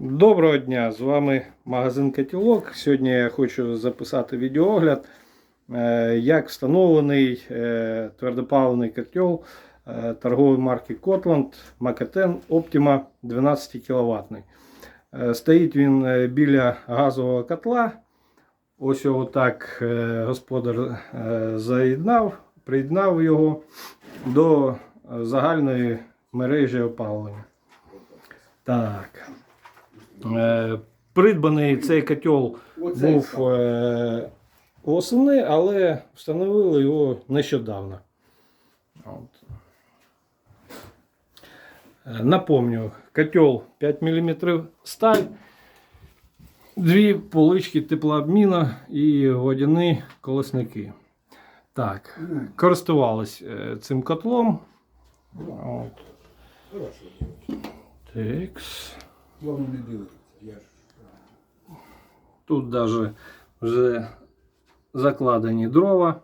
Доброго дня! З вами магазин Котілок. Сьогодні я хочу записати відеоогляд, е, як встановлений е, твердопаливний котел е, торгової марки Kotland Макетен Optima 12 кВт. Стоїть він біля газового котла. Ось його так господар заєднав, приєднав його до загальної мережі опалення. Так. Е, Придбаний цей котел був став. е, восени, але встановили його нещодавно. От. Е, Напомню, котел 5 мм сталь, дві полички теплообміну і водяні колесники. Так, користувались цим котлом. От. Хорошо. Текс. Не дивитися. Я ж Тут даже вже закладені дрова.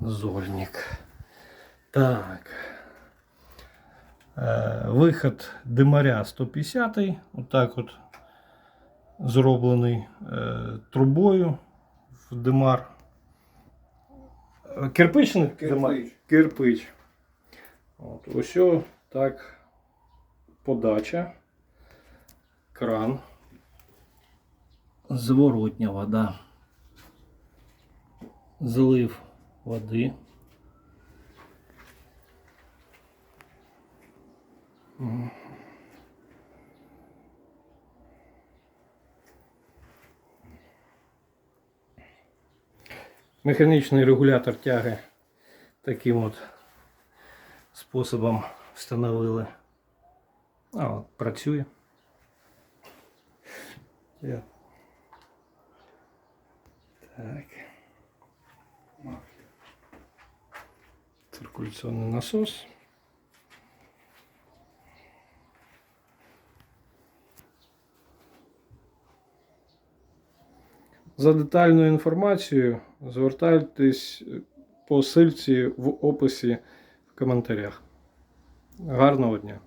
Зольник. Так. Е, Виход димаря 150 отак от зроблений е, трубою в димар. Кирпичний Кирпич. димар? Кирпич. От, ось так подача. Кран. Зворотня вода. Злив води. Мгм. Механічний регулятор тяги таким от способом встановили. А, от, працює. Так. Циркуляційний насос. За детальною інформацією звертайтесь по ссылці в описі в коментарях. Гарного дня!